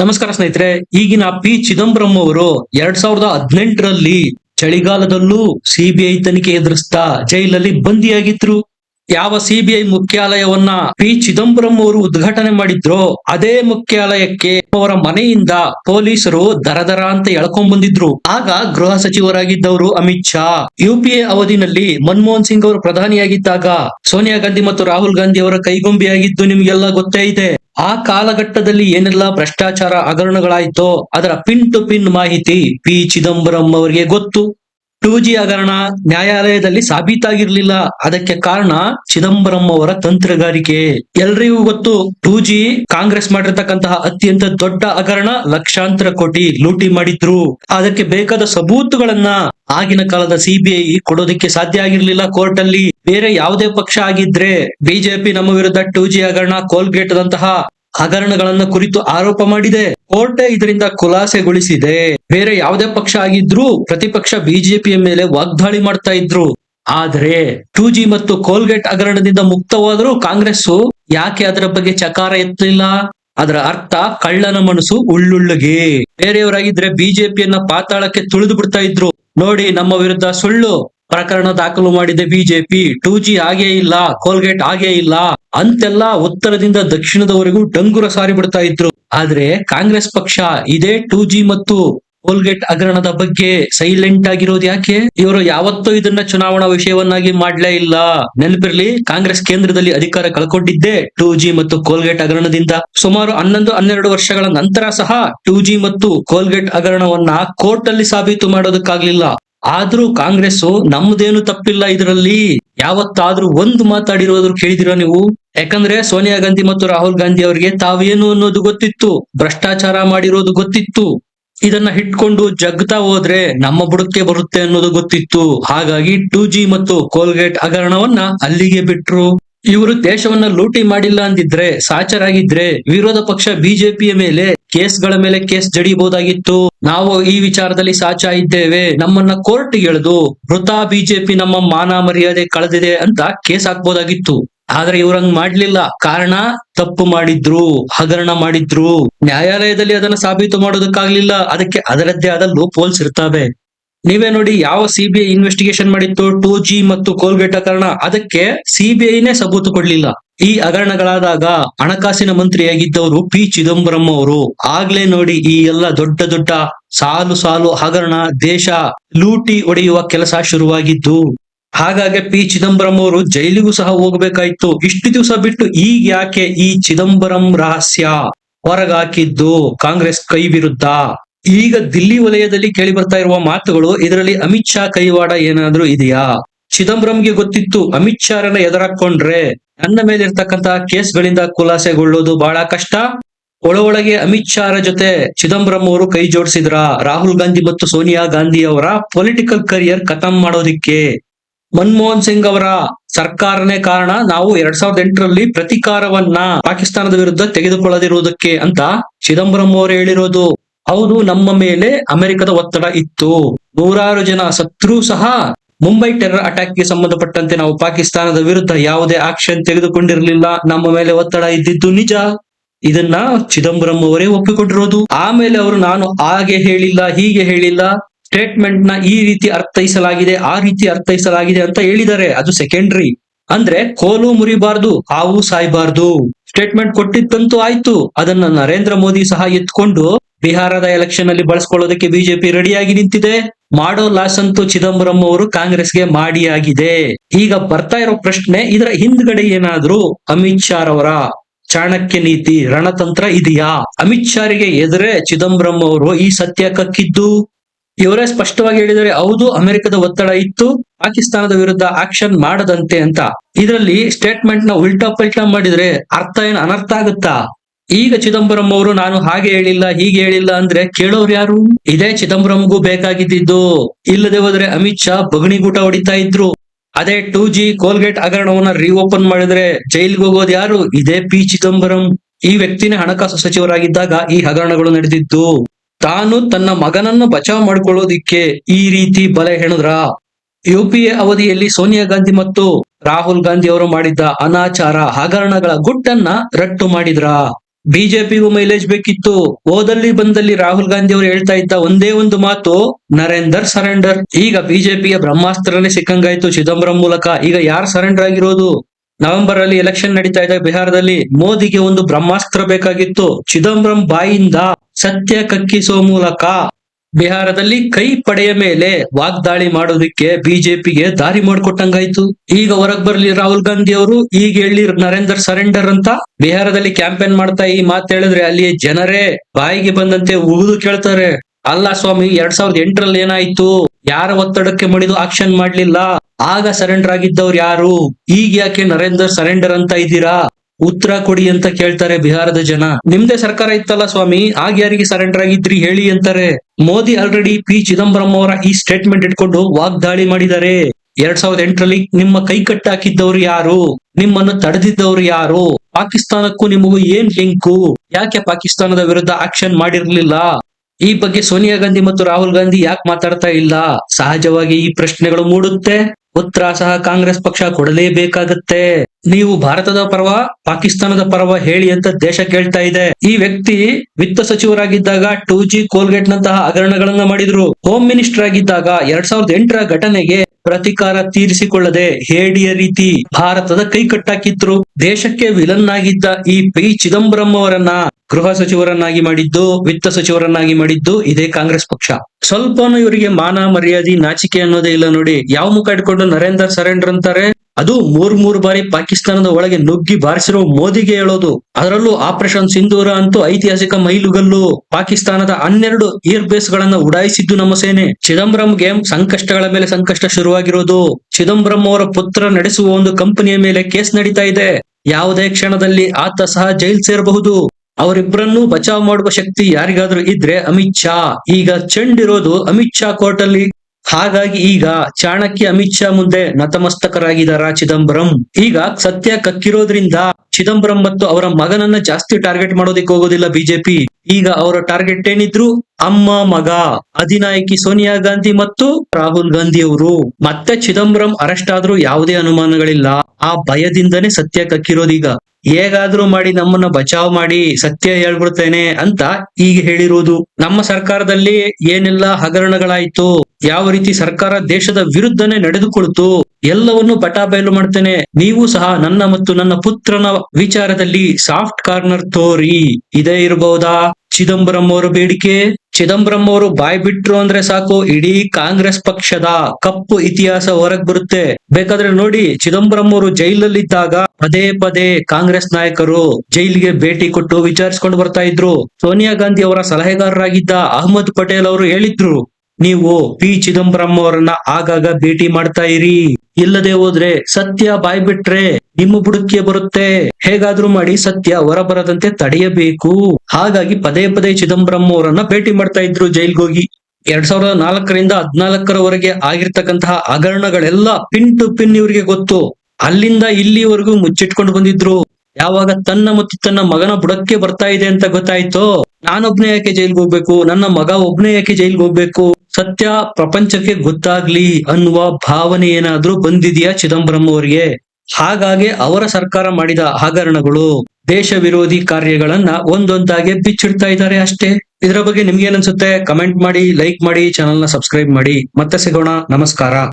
ನಮಸ್ಕಾರ ಸ್ನೇಹಿತರೆ, ಈಗಿನ ಪಿ. ಚಿದಂಬರಂ ಅವರು ಎರಡ್ ಸಾವಿರದ ಹದಿನೆಂಟರಲ್ಲಿ ಚಳಿಗಾಲದಲ್ಲೂ ಸಿಬಿಐ ತನಿಖೆ ಎದುರಿಸ್ತಾ ಜೈಲಲ್ಲಿ ಬಂದಿಯಾಗಿದ್ರು. ಯಾವ ಸಿಬಿಐ ಮುಖ್ಯಾಲಯವನ್ನ ಪಿ. ಚಿದಂಬರಂ ಅವರು ಉದ್ಘಾಟನೆ ಮಾಡಿದ್ರೋ, ಅದೇ ಮುಖ್ಯಾಲಯಕ್ಕೆ ಅವರ ಮನೆಯಿಂದ ಪೊಲೀಸರು ದರದರ ಅಂತ ಎಳ್ಕೊಂಡ್ ಬಂದಿದ್ರು. ಆಗ ಗೃಹ ಸಚಿವರಾಗಿದ್ದವರು ಅಮಿತ್ ಶಾ ಯುಪಿಎ ಅವಧಿನಲ್ಲಿ ಮನಮೋಹನ್ ಸಿಂಗ್ ಅವರು ಪ್ರಧಾನಿಯಾಗಿದ್ದಾಗ, ಸೋನಿಯಾ ಗಾಂಧಿ ಮತ್ತು ರಾಹುಲ್ ಗಾಂಧಿ ಅವರ ಕೈಗೊಂಬೆಯಾಗಿದ್ದು ನಿಮ್ಗೆಲ್ಲ ಗೊತ್ತೇ ಇದೆ. ಆ ಕಾಲಘಟ್ಟದಲ್ಲಿ ಏನೆಲ್ಲ ಭ್ರಷ್ಟಾಚಾರ ಹಗರಣಗಳಾಯ್ತೋ ಅದರ ಪಿನ್ ಟು ಪಿನ್ ಮಾಹಿತಿ ಪಿ ಚಿದಂಬರಂ ಅವರಿಗೆ ಗೊತ್ತು. ಟೂ ಜಿ ಹಗರಣ ನ್ಯಾಯಾಲಯದಲ್ಲಿ ಸಾಬೀತಾಗಿರ್ಲಿಲ್ಲ. ಅದಕ್ಕೆ ಕಾರಣ ಚಿದಂಬರಂ ಅವರ ತಂತ್ರಗಾರಿಕೆ. ಎಲ್ರಿಗೂ ಗೊತ್ತು ಟೂ ಜಿ ಕಾಂಗ್ರೆಸ್ ಮಾಡಿರ್ತಕ್ಕಂತಹ ಅತ್ಯಂತ ದೊಡ್ಡ ಹಗರಣ ಲಕ್ಷಾಂತರ ಕೋಟಿ ಲೂಟಿ ಮಾಡಿದ್ರು. ಅದಕ್ಕೆ ಬೇಕಾದ ಸಬೂತುಗಳನ್ನ ಆಗಿನ ಕಾಲದ ಸಿಬಿಐ ಕೊಡೋದಕ್ಕೆ ಸಾಧ್ಯ ಆಗಿರ್ಲಿಲ್ಲ ಕೋರ್ಟ್ ಅಲ್ಲಿ ಬೇರೆ ಯಾವುದೇ ಪಕ್ಷ ಆಗಿದ್ರೆ ಬಿಜೆಪಿ ನಮ್ಮ ವಿರುದ್ಧ ಟೂ ಜಿ ಹಗರಣ ಕೋಲ್ಗೇಟ್ ದಂತಹ ಹಗರಣಗಳನ್ನ ಕುರಿತು ಆರೋಪ ಮಾಡಿದೆ. ಕೋರ್ಟೇ ಇದರಿಂದ ಖುಲಾಸೆಗೊಳಿಸಿದೆ. ಬೇರೆ ಯಾವುದೇ ಪಕ್ಷ ಆಗಿದ್ರೂ ಪ್ರತಿಪಕ್ಷ ಬಿಜೆಪಿಯ ಮೇಲೆ ವಾಗ್ದಾಳಿ ಮಾಡ್ತಾ ಇದ್ರು. ಆದ್ರೆ ಟೂ ಜಿ ಮತ್ತು ಕೋಲ್ಗೇಟ್ ಹಗರಣದಿಂದ ಮುಕ್ತವಾದರೂ ಕಾಂಗ್ರೆಸ್ ಯಾಕೆ ಅದರ ಬಗ್ಗೆ ಚಕಾರ ಎತ್ತಲಿಲ್ಲ? ಅದರ ಅರ್ಥ ಕಳ್ಳನ ಮನಸ್ಸು ಉಳ್ಳುಳ್ಳಿಗೆ. ಬೇರೆಯವರಾಗಿದ್ರೆ ಬಿಜೆಪಿಯನ್ನ ಪಾತಾಳಕ್ಕೆ ತುಳಿದು ಬಿಡ್ತಾ ಇದ್ರು. ನೋಡಿ ನಮ್ಮ ವಿರುದ್ಧ ಸುಳ್ಳು. ಪ್ರಕರಣ ದಾಖಲು ಮಾಡಿದೆ ಬಿಜೆಪಿ ಟೂ ಜಿ ಆಗೇ ಇಲ್ಲ, ಕೋಲ್ಗೇಟ್ ಆಗೇ ಇಲ್ಲ ಅಂತೆಲ್ಲ ಉತ್ತರದಿಂದ ದಕ್ಷಿಣದವರೆಗೂ ಡಂಗುರ ಸಾರಿ ಬಿಡ್ತಾ ಇದ್ರು. ಆದ್ರೆ ಕಾಂಗ್ರೆಸ್ ಪಕ್ಷ ಇದೇ ಟೂ ಜಿ ಮತ್ತು ಕೋಲ್ಗೇಟ್ ಹಗರಣದ ಬಗ್ಗೆ ಸೈಲೆಂಟ್ ಆಗಿರೋದು ಯಾಕೆ? ಇವರು ಯಾವತ್ತೂ ಇದನ್ನ ಚುನಾವಣಾ ವಿಷಯವನ್ನಾಗಿ ಮಾಡ್ಲೇ ಇಲ್ಲ. ನೆನಪಿರ್ಲಿ, ಕಾಂಗ್ರೆಸ್ ಕೇಂದ್ರದಲ್ಲಿ ಅಧಿಕಾರ ಕಳ್ಕೊಂಡಿದ್ದೆ ಟೂ ಜಿ ಮತ್ತು ಕೋಲ್ಗೇಟ್ ಹಗರಣದಿಂದ. ಸುಮಾರು ಹನ್ನೊಂದು, ಹನ್ನೆರಡು ವರ್ಷಗಳ ನಂತರ ಸಹ ಟೂ ಜಿ ಮತ್ತು ಕೋಲ್ಗೇಟ್ ಹಗರಣವನ್ನ ಕೋರ್ಟ್ ಅಲ್ಲಿ ಸಾಬೀತು ಮಾಡೋದಕ್ಕಾಗ್ಲಿಲ್ಲ. ಆದ್ರೂ ಕಾಂಗ್ರೆಸ್ ನಮ್ದೇನು ತಪ್ಪಿಲ್ಲ ಇದರಲ್ಲಿ. ಯಾವತ್ತಾದ್ರೂ ಒಂದು ಮಾತಾಡಿರೋದ್ರು ಕೇಳಿದಿರ ನೀವು? ಯಾಕಂದ್ರೆ ಸೋನಿಯಾ ಗಾಂಧಿ ಮತ್ತು ರಾಹುಲ್ ಗಾಂಧಿ ಅವರಿಗೆ ತಾವೇನು ಅನ್ನೋದು ಗೊತ್ತಿತ್ತು. ಭ್ರಷ್ಟಾಚಾರ ಮಾಡಿರೋದು ಗೊತ್ತಿತ್ತು. ಇದನ್ನ ಹಿಟ್ಕೊಂಡು ಜಗ್ತಾ ಹೋದ್ರೆ ನಮ್ಮ ಬುಡಕ್ಕೆ ಬರುತ್ತೆ ಅನ್ನೋದು ಗೊತ್ತಿತ್ತು. ಹಾಗಾಗಿ ಟೂ ಮತ್ತು ಕೋಲ್ಗೇಟ್ ಹಗರಣವನ್ನ ಅಲ್ಲಿಗೆ ಬಿಟ್ರು. ಇವರು ದೇಶವನ್ನ ಲೂಟಿ ಮಾಡಿಲ್ಲ ಅಂದಿದ್ರೆ, ಸಾಚರಾಗಿದ್ರೆ ವಿರೋಧ ಪಕ್ಷ ಬಿಜೆಪಿಯ ಮೇಲೆ ಕೇಸ್ಗಳ ಮೇಲೆ ಕೇಸ್ ಜಡಿಬಹುದಾಗಿತ್ತು ನಾವು ಈ ವಿಚಾರದಲ್ಲಿ ಸಾಚ ಇದ್ದೇವೆ. ನಮ್ಮನ್ನ ಕೋರ್ಟ್ ಎಳೆದು, ಮೃತ ಬಿಜೆಪಿ ನಮ್ಮ ಮಾನ ಮರ್ಯಾದೆ ಕಳೆದಿದೆ ಅಂತ ಕೇಸ್ ಹಾಕ್ಬೋದಾಗಿತ್ತು ಆದ್ರೆ ಇವ್ರಂಗ್ ಮಾಡ್ಲಿಲ್ಲ. ಕಾರಣ, ತಪ್ಪು ಮಾಡಿದ್ರು, ಹಗರಣ ಮಾಡಿದ್ರು. ನ್ಯಾಯಾಲಯದಲ್ಲಿ ಅದನ್ನ ಸಾಬೀತು ಮಾಡೋದಕ್ಕಾಗ್ಲಿಲ್ಲ. ಅದಕ್ಕೆ ಅದರದ್ದೇ ಆದ ಲೂಪ್ ಹೋಲ್ಸ್ ಇರ್ತವೆ. ನೀವೇ ನೋಡಿ ಯಾವ ಸಿಬಿಐ ಇನ್ವೆಸ್ಟಿಗೇಷನ್ ಮಾಡಿತ್ತು ಟೂ ಜಿ ಮತ್ತು ಕೋಲ್ಗೇಟ್ ಹಗರಣ, ಅದಕ್ಕೆ ಸಿಬಿಐನೇ ಸಬೂತು ಕೊಡ್ಲಿಲ್ಲ. ಈ ಹಗರಣಗಳಾದಾಗ ಹಣಕಾಸಿನ ಮಂತ್ರಿಯಾಗಿದ್ದವರು ಪಿ ಚಿದಂಬರಂ ಅವರು. ಆಗ್ಲೇ ನೋಡಿ ಈ ಎಲ್ಲ ದೊಡ್ಡ ದೊಡ್ಡ ಸಾಲು ಸಾಲು ಹಗರಣ, ದೇಶ ಲೂಟಿ ಒಡೆಯುವ ಕೆಲಸ ಶುರುವಾಗಿದ್ದು. ಹಾಗಾಗಿ ಪಿ ಚಿದಂಬರಂ ಅವರು ಜೈಲಿಗೂ ಸಹ ಹೋಗ್ಬೇಕಾಯ್ತು. ಇಷ್ಟು ದಿವಸ ಬಿಟ್ಟು ಈಗ ಯಾಕೆ ಈ ಚಿದಂಬರಂ ರಹಸ್ಯ ಹೊರಗಾಕಿದ್ದು ಕಾಂಗ್ರೆಸ್ ಕೈ ವಿರುದ್ಧ? ಈಗ ದಿಲ್ಲಿ ವಲಯದಲ್ಲಿ ಕೇಳಿ ಬರ್ತಾ ಇರುವ ಮಾತುಗಳು, ಇದರಲ್ಲಿ ಅಮಿತ್ ಶಾ ಕೈವಾಡ ಏನಾದ್ರೂ ಇದೆಯಾ? ಚಿದಂಬರಂಗೆ ಗೊತ್ತಿತ್ತು, ಅಮಿತ್ ಶಾರನ್ನ ಎದುರಾಕೊಂಡ್ರೆ ನನ್ನ ಮೇಲೆ ಇರ್ತಕ್ಕಂತಹ ಕೇಸ್ಗಳಿಂದ ಖುಲಾಸೆಗೊಳ್ಳೋದು ಬಹಳ ಕಷ್ಟ. ಒಳ ಒಳಗೆ ಅಮಿತ್ ಶಾರ ಜೊತೆ ಚಿದಂಬರಂ ಅವರು ಕೈ ಜೋಡಿಸಿದ್ರ? ರಾಹುಲ್ ಗಾಂಧಿ ಮತ್ತು ಸೋನಿಯಾ ಗಾಂಧಿ ಅವರ ಪೊಲಿಟಿಕಲ್ ಕರಿಯರ್ ಖತಮ್ ಮಾಡೋದಿಕ್ಕೆ ಮನಮೋಹನ್ ಸಿಂಗ್ ಅವರ ಸರ್ಕಾರನೇ ಕಾರಣ? ನಾವು ಎರಡ್ ಸಾವಿರದ ಎಂಟರಲ್ಲಿ ಪ್ರತಿಕಾರವನ್ನ ಪಾಕಿಸ್ತಾನದ ವಿರುದ್ಧ ತೆಗೆದುಕೊಳ್ಳದಿರುವುದಕ್ಕೆ ಅಂತ ಚಿದಂಬರಂ ಅವರು ಹೇಳಿರೋದು ಹೌದು, ನಮ್ಮ ಮೇಲೆ ಅಮೆರಿಕದ ಒತ್ತಡ ಇತ್ತು. ನೂರಾರು ಜನ ಸತ್ರು ಸಹ ಮುಂಬೈ ಟೆರರ್ ಅಟ್ಯಾಕ್ಗೆ ಸಂಬಂಧಪಟ್ಟಂತೆ ನಾವು ಪಾಕಿಸ್ತಾನದ ವಿರುದ್ಧ ಯಾವುದೇ ಆಕ್ಷನ್ ತೆಗೆದುಕೊಂಡಿರಲಿಲ್ಲ. ನಮ್ಮ ಮೇಲೆ ಒತ್ತಡ ಇದ್ದಿದ್ದು ನಿಜ. ಇದನ್ನ ಚಿದಂಬರಂ ಅವರೇ ಒಪ್ಪಿಕೊಂಡಿರೋದು. ಆಮೇಲೆ ಅವರು ನಾನು ಹಾಗೆ ಹೇಳಿಲ್ಲ, ಹೀಗೆ ಹೇಳಿಲ್ಲ. ಸ್ಟೇಟ್ಮೆಂಟ್ನ ಈ ರೀತಿ ಅರ್ಥೈಸಲಾಗಿದೆ, ಆ ರೀತಿ ಅರ್ಥೈಸಲಾಗಿದೆ ಅಂತ ಹೇಳಿದ್ದಾರೆ. ಅದು ಸೆಕೆಂಡ್ರಿ. ಅಂದ್ರೆ ಕೋಲು ಮುರಿಬಾರ್ದು, ಹಾವು ಸಾಯ್ಬಾರ್ದು. ಸ್ಟೇಟ್ಮೆಂಟ್ ಕೊಟ್ಟಿದ್ದಂತೂ ಆಯ್ತು. ಅದನ್ನ ನರೇಂದ್ರ ಮೋದಿ ಸಹ ಎತ್ಕೊಂಡು ಬಿಹಾರದ ಎಲೆಕ್ಷನ್ ಅಲ್ಲಿ ಬಳಸ್ಕೊಳ್ಳೋದಕ್ಕೆ ಬಿಜೆಪಿ ರೆಡಿಯಾಗಿ ನಿಂತಿದೆ. ಮಾಡೋ ಲಾಸ್ ಅಂತೂ ಚಿದಂಬರಂ ಅವರು ಕಾಂಗ್ರೆಸ್ಗೆ ಮಾಡಿಯಾಗಿದೆ. ಈಗ ಬರ್ತಾ ಇರೋ ಪ್ರಶ್ನೆ, ಇದರ ಹಿಂದ್ಗಡೆ ಏನಾದ್ರೂ ಅಮಿತ್ ಶಾ ರವರ ಚಾಣಕ್ಯ ನೀತಿ ರಣತಂತ್ರ ಇದೆಯಾ? ಅಮಿತ್ ಶಾರಿಗೆ ಎದುರೇ ಚಿದಂಬರಂ ಅವರು ಈ ಸತ್ಯ ಕಕ್ಕಿದ್ದು. ಇವರೇ ಸ್ಪಷ್ಟವಾಗಿ ಹೇಳಿದರೆ ಹೌದು, ಅಮೆರಿಕದ ಒತ್ತಡ ಇತ್ತು, ಪಾಕಿಸ್ತಾನದ ವಿರುದ್ಧ ಆಕ್ಷನ್ ಮಾಡದಂತೆ ಅಂತ. ಇದರಲ್ಲಿ ಸ್ಟೇಟ್ಮೆಂಟ್ನ ಉಲ್ಟಾ ಪಲ್ಟಾ ಮಾಡಿದ್ರೆ ಅರ್ಥ ಏನ್ ಅನರ್ಥ ಆಗುತ್ತಾ? ಈಗ ಚಿದಂಬರಂ ಅವರು ನಾನು ಹಾಗೆ ಹೇಳಿಲ್ಲ, ಹೀಗೆ ಹೇಳಿಲ್ಲ ಅಂದ್ರೆ ಕೇಳೋರು ಯಾರು? ಇದೇ ಚಿದಂಬರಂಗೂ ಬೇಕಾಗಿದ್ದು ಇಲ್ಲದೆ ಹೋದ್ರೆ ಅಮಿತ್ ಶಾ ಬಗಣಿಗೂಟ ಹೊಡಿತಾ ಇದ್ರು. ಅದೇ ಟೂ ಜಿ ಕೋಲ್ಗೇಟ್ ಹಗರಣವನ್ನ ರೀಓಪನ್ ಮಾಡಿದ್ರೆ ಜೈಲ್ಗೆ ಹೋಗೋದು ಯಾರು? ಇದೇ ಪಿ ಚಿದಂಬರಂ. ಈ ವ್ಯಕ್ತಿನೇ ಹಣಕಾಸು ಸಚಿವರಾಗಿದ್ದಾಗ ಈ ಹಗರಣಗಳು ನಡೆದಿದ್ದು. ತಾನು ತನ್ನ ಮಗನನ್ನು ಬಚಾವ್ ಮಾಡ್ಕೊಳ್ಳೋದಿಕ್ಕೆ ಈ ರೀತಿ ಬಲೆ ಹೆಣದ್ರ. ಯುಪಿಎ ಅವಧಿಯಲ್ಲಿ ಸೋನಿಯಾ ಗಾಂಧಿ ಮತ್ತು ರಾಹುಲ್ ಗಾಂಧಿ ಅವರು ಮಾಡಿದ್ದ ಅನಾಚಾರ ಹಗರಣಗಳ ಗುಟ್ಟನ್ನ ರಟ್ಟು ಮಾಡಿದ್ರ? ಬಿಜೆಪಿಗೂ ಮೈಲೇಜ್ ಬೇಕಿತ್ತು. ಓದಲ್ಲಿ ಬಂದಲ್ಲಿ ರಾಹುಲ್ ಗಾಂಧಿ ಅವರು ಹೇಳ್ತಾ ಇದ್ದ ಒಂದೇ ಒಂದು ಮಾತು, ನರೇಂದರ್ ಸರೆಂಡರ್ ಈಗ ಬಿಜೆಪಿಯ ಬ್ರಹ್ಮಾಸ್ತ್ರನೇ ಸಿಕ್ಕಂಗಾಯ್ತು ಚಿದಂಬರಂ ಮೂಲಕ. ಈಗ ಯಾರು ಸರೆಂಡರ್ ಆಗಿರೋದು? ನವೆಂಬರ್ ಅಲ್ಲಿ ಎಲೆಕ್ಷನ್ ನಡೀತಾ ಇದೆ ಬಿಹಾರದಲ್ಲಿ. ಮೋದಿಗೆ ಒಂದು ಬ್ರಹ್ಮಾಸ್ತ್ರ ಬೇಕಾಗಿತ್ತು. ಚಿದಂಬರಂ ಬಾಯಿಂದ ಸತ್ಯ ಕಕ್ಕಿಸುವ ಮೂಲಕ ಬಿಹಾರದಲ್ಲಿ ಕೈ ಪಡೆಯ ಮೇಲೆ ವಾಗ್ದಾಳಿ ಮಾಡೋದಕ್ಕೆ ಬಿಜೆಪಿಗೆ ದಾರಿ ಮಾಡಿಕೊಟ್ಟಂಗಾಯ್ತು. ಈಗ ಹೊರಗ್ ಬರ್ಲಿ ರಾಹುಲ್ ಗಾಂಧಿ ಅವರು, ಈಗ ಹೇಳಿ ನರೇಂದರ್ ಸರೆಂಡರ್ ಅಂತ ಬಿಹಾರದಲ್ಲಿ ಕ್ಯಾಂಪೇನ್ ಮಾಡ್ತಾ ಈ ಮಾತು ಹೇಳಿದ್ರೆ ಅಲ್ಲಿ ಜನರೇ ಬಾಯಿಗೆ ಬಂದಂತೆ ಉಗಿದು ಕೇಳ್ತಾರೆ. ಅಲ್ಲ ಸ್ವಾಮಿ, ಎರಡ್ ಸಾವಿರದ ಎಂಟರಲ್ಲಿ ಏನಾಯ್ತು? ಯಾರ ಒತ್ತಡಕ್ಕೆ ಮಣಿದು ಆಕ್ಷನ್ ಮಾಡ್ಲಿಲ್ಲ? ಆಗ ಸರೆಂಡರ್ ಆಗಿದ್ದವ್ರು ಯಾರು? ಈಗ ಯಾಕೆ ನರೇಂದ್ರ ಸರೆಂಡರ್ ಅಂತ ಇದ್ದೀರಾ? ಉತ್ತರ ಕೊಡಿ ಅಂತ ಕೇಳ್ತಾರೆ ಬಿಹಾರದ ಜನ. ನಿಮ್ದೇ ಸರ್ಕಾರ ಇತ್ತಲ್ಲ ಸ್ವಾಮಿ? ಆಗ ಯಾರಿಗೆ ಸರೆಂಡರ್ ಆಗಿದ್ರಿ ಹೇಳಿ ಅಂತಾರೆ. Modi already P. ಚಿದಂಬರಂ ಅವರ ಈ ಸ್ಟೇಟ್ಮೆಂಟ್ ಇಟ್ಕೊಂಡು ವಾಗ್ದಾಳಿ ಮಾಡಿದ್ದಾರೆ. ಎರಡ್ ಸಾವಿರದ ಎಂಟರಲ್ಲಿ ನಿಮ್ಮ ಕೈ ಕಟ್ಟಾಕಿದ್ದವ್ರು ಯಾರು? ನಿಮ್ಮನ್ನು ತಡೆದಿದ್ದವ್ರು ಯಾರು? ಪಾಕಿಸ್ತಾನಕ್ಕೂ ನಿಮಗೂ ಏನ್ ಹೆಂಕು ಯಾಕೆ ಪಾಕಿಸ್ತಾನದ ವಿರುದ್ಧ ಆಕ್ಷನ್ ಮಾಡಿರ್ಲಿಲ್ಲ? ಈ ಬಗ್ಗೆ ಸೋನಿಯಾ ಗಾಂಧಿ ಮತ್ತು ರಾಹುಲ್ ಗಾಂಧಿ ಯಾಕೆ ಮಾತಾಡ್ತಾ ಇಲ್ಲ? ಸಹಜವಾಗಿ ಈ ಪ್ರಶ್ನೆಗಳು ಮೂಡುತ್ತೆ. ಉತ್ತರ ಸಹ ಕಾಂಗ್ರೆಸ್ ಪಕ್ಷ ಕೊಡಲೇಬೇಕಾಗತ್ತೆ. ನೀವು ಭಾರತದ ಪರವ, ಪಾಕಿಸ್ತಾನದ ಪರವ ಹೇಳಿ ಅಂತ ದೇಶ ಕೇಳ್ತಾ ಇದೆ. ಈ ವ್ಯಕ್ತಿ ವಿತ್ತ ಸಚಿವರಾಗಿದ್ದಾಗ ಟೂ ಜಿ ಕೋಲ್ಗೇಟ್ ನಂತಹ ಹಗರಣಗಳನ್ನ ಮಾಡಿದ್ರು. ಹೋಮ್ ಮಿನಿಸ್ಟರ್ ಆಗಿದ್ದಾಗ ಎರಡ್ ಸಾವಿರದ ಎಂಟರ ಘಟನೆಗೆ ಪ್ರತಿಕಾರ ತೀರಿಸಿಕೊಳ್ಳದೆ ಹೇಡಿಯ ರೀತಿ ಭಾರತದ ಕೈ ಕಟ್ಟಾಕಿದ್ರು ದೇಶಕ್ಕೆ ವಿಲನ್ ಆಗಿದ್ದ ಈ ಪಿ ಚಿದಂಬರಂ ಅವರನ್ನ ಗೃಹ ಸಚಿವರನ್ನಾಗಿ ಮಾಡಿದ್ದು, ವಿತ್ತ ಸಚಿವರನ್ನಾಗಿ ಮಾಡಿದ್ದು ಇದೇ ಕಾಂಗ್ರೆಸ್ ಪಕ್ಷ. ಸ್ವಲ್ಪನೂ ಇವರಿಗೆ ಮಾನ ಮರ್ಯಾದೆ ನಾಚಿಕೆ ಅನ್ನೋದೇ ಇಲ್ಲ ನೋಡಿ. ಯಾವ ಮುಖ ಇಟ್ಕೊಂಡು ನರೇಂದ್ರ ಸರೆಂಡರ್ ಅಂತಾರೆ? ಅದು ಮೂರ್ ಮೂರು ಬಾರಿ ಪಾಕಿಸ್ತಾನದ ಒಳಗೆ ನುಗ್ಗಿ ಬಾರಿಸಿರೋ ಮೋದಿಗೆ ಹೇಳೋದು. ಅದರಲ್ಲೂ ಆಪರೇಷನ್ ಸಿಂಧೂರ ಅಂತೂ ಐತಿಹಾಸಿಕ ಮೈಲುಗಲ್ಲು. ಪಾಕಿಸ್ತಾನದ ಹನ್ನೆರಡು ಏರ್ ಬೇಸ್ ಗಳನ್ನ ಉಡಾಯಿಸಿದ್ದು ನಮ್ಮ ಸೇನೆ. ಚಿದಂಬರಂಗೆ ಸಂಕಷ್ಟಗಳ ಮೇಲೆ ಸಂಕಷ್ಟ ಶುರುವಾಗಿರೋದು. ಚಿದಂಬರಂ ಅವರ ಪುತ್ರ ನಡೆಸುವ ಒಂದು ಕಂಪನಿಯ ಮೇಲೆ ಕೇಸ್ ನಡೀತಾ ಇದೆ. ಯಾವುದೇ ಕ್ಷಣದಲ್ಲಿ ಆತ ಸಹ ಜೈಲ್ ಸೇರಬಹುದು. ಅವರಿಬ್ಬರನ್ನು ಬಚಾವ್ ಮಾಡುವ ಶಕ್ತಿ ಯಾರಿಗಾದ್ರೂ ಇದ್ರೆ ಅಮಿತ್ ಶಾ. ಈಗ ಚೆಂಡಿರೋದು ಅಮಿತ್ ಶಾ ಕೋರ್ಟ್ ಅಲ್ಲಿ ಹಾಗಾಗಿ ಈಗ ಚಾಣಕ್ಯ ಅಮಿತ್ ಶಾ ಮುಂದೆ ನತಮಸ್ತಕರಾಗಿದ್ದಾರ ಚಿದಂಬರಂ. ಈಗ ಸತ್ಯ ಕಕ್ಕಿರೋದ್ರಿಂದ ಚಿದಂಬರಂ ಮತ್ತು ಅವರ ಮಗನನ್ನ ಜಾಸ್ತಿ ಟಾರ್ಗೆಟ್ ಮಾಡೋದಿಕ್ ಹೋಗೋದಿಲ್ಲ ಬಿಜೆಪಿ. ಈಗ ಅವರ ಟಾರ್ಗೆಟ್ ಏನಿದ್ರು ಅಮ್ಮ, ಮಗ, ಅಧಿನಾಯಕಿ ಸೋನಿಯಾ ಗಾಂಧಿ ಮತ್ತು ರಾಹುಲ್ ಗಾಂಧಿ ಅವರು ಮತ್ತೆ ಚಿದಂಬರಂ ಅರೆಸ್ಟ್ ಆದ್ರೂ ಯಾವುದೇ ಅನುಮಾನಗಳಿಲ್ಲ. ಆ ಭಯದಿಂದನೇ ಸತ್ಯ ಕಕ್ಕಿರೋದೀಗ ಹೇಗಾದ್ರೂ ಮಾಡಿ ನಮ್ಮನ್ನ ಬಚಾವ್ ಮಾಡಿ ಸತ್ಯ ಹೇಳ್ಬಿಡ್ತೇನೆ ಅಂತ ಈಗ ಹೇಳಿರುವುದು ನಮ್ಮ ಸರ್ಕಾರದಲ್ಲಿ ಏನೆಲ್ಲ ಹಗರಣಗಳಾಯ್ತು, ಯಾವ ರೀತಿ ಸರ್ಕಾರ ದೇಶದ ವಿರುದ್ಧನೇ ನಡೆದುಕೊಳ್ತು, ಎಲ್ಲವನ್ನು ಪಟಾಬೈಲು ಮಾಡ್ತೇನೆ. ನೀವು ಸಹ ನನ್ನ ಮತ್ತು ನನ್ನ ಪುತ್ರನ ವಿಚಾರದಲ್ಲಿ ಸಾಫ್ಟ್ ಕಾರ್ನರ್ ತೋರಿ. ಇದೇ ಇರಬಹುದಾ ಚಿದಂಬರಂ ಅವರ ಬೇಡಿಕೆ? ಚಿದಂಬರಂ ಅವರು ಬಾಯ್ ಬಿಟ್ರು ಅಂದ್ರೆ ಸಾಕು, ಇಡೀ ಕಾಂಗ್ರೆಸ್ ಪಕ್ಷದ ಕಪ್ಪು ಇತಿಹಾಸ ಹೊರಗ್ ಬರುತ್ತೆ. ಬೇಕಾದ್ರೆ ನೋಡಿ, ಚಿದಂಬರಂ ಅವರು ಜೈಲಲ್ಲಿದ್ದಾಗ ಪದೇ ಪದೇ ಕಾಂಗ್ರೆಸ್ ನಾಯಕರು ಜೈಲಿಗೆ ಭೇಟಿ ಕೊಟ್ಟು ವಿಚಾರಿಸ್ಕೊಂಡು ಬರ್ತಾ ಇದ್ರು. ಸೋನಿಯಾ ಗಾಂಧಿ ಅವರ ಸಲಹೆಗಾರರಾಗಿದ್ದ ಅಹಮದ್ ಪಟೇಲ್ ಅವರು ಹೇಳಿದ್ರು, ನೀವು ಪಿ. ಚಿದಂಬರಂ ಅವರನ್ನ ಆಗಾಗ ಭೇಟಿ ಮಾಡ್ತಾ ಇರಿ. ಇಲ್ಲದೆ ಹೋದ್ರೆ ಸತ್ಯ ಬಾಯ್ ನಿಮ್ಮ ಬುಡಕ್ಕೆ ಬರುತ್ತೆ. ಹೇಗಾದ್ರೂ ಮಾಡಿ ಸತ್ಯ ಹೊರಬರದಂತೆ ತಡೆಯಬೇಕು. ಹಾಗಾಗಿ ಪದೇ ಪದೇ ಚಿದಂಬರಂ ಅವರನ್ನ ಭೇಟಿ ಮಾಡ್ತಾ ಇದ್ರು ಜೈಲ್ಗೆ ಹೋಗಿ ಎರಡ್ ಸಾವಿರದ ನಾಲ್ಕರಿಂದ ಹದ್ನಾಲ್ಕರವರೆಗೆ ಆಗಿರ್ತಕ್ಕಂತಹ ಹಗರಣಗಳೆಲ್ಲ ಪಿನ್ ಟು ಪಿನ್ ಇವರಿಗೆ ಗೊತ್ತು. ಅಲ್ಲಿಂದ ಇಲ್ಲಿವರೆಗೂ ಮುಚ್ಚಿಟ್ಕೊಂಡು ಬಂದಿದ್ರು. ಯಾವಾಗ ತನ್ನ ಮತ್ತು ತನ್ನ ಮಗನ ಬುಡಕ್ಕೆ ಬರ್ತಾ ಇದೆ ಅಂತ ಗೊತ್ತಾಯ್ತೋ? ನಾನೊಬ್ನೇ ಯಾಕೆ ಜೈಲ್ಗೆ ಹೋಗ್ಬೇಕು? ನನ್ನ ಮಗ ಒಬ್ನೇ ಯಾಕೆ ಜೈಲ್ಗೆ ಹೋಗ್ಬೇಕು? ಸತ್ಯ ಪ್ರಪಂಚಕ್ಕೆ ಗೊತ್ತಾಗ್ಲಿ ಅನ್ನುವ ಭಾವನೆ ಏನಾದ್ರೂ ಬಂದಿದೆಯಾ ಚಿದಂಬರಂ ಅವರಿಗೆ ಹಾಗಾಗಿ ಅವರ ಸರ್ಕಾರ ಮಾಡಿದ ಹಗರಣಗಳು ದೇಶ ವಿರೋಧಿ ಕಾರ್ಯಗಳನ್ನ ಒಂದೊಂದಾಗಿ ಬಿಚ್ಚಿಡ್ತಾ ಇದ್ದಾರೆ ಅಷ್ಟೇ. ಇದರ ಬಗ್ಗೆ ನಿಮ್ಗೆ ಏನನ್ಸುತ್ತೆ ಕಮೆಂಟ್ ಮಾಡಿ, ಲೈಕ್ ಮಾಡಿ ಚಾನೆಲ್ನ ಸಬ್ಸ್ಕ್ರೈಬ್ ಮಾಡಿ. ಮತ್ತೆ ಸಿಗೋಣ. ನಮಸ್ಕಾರ.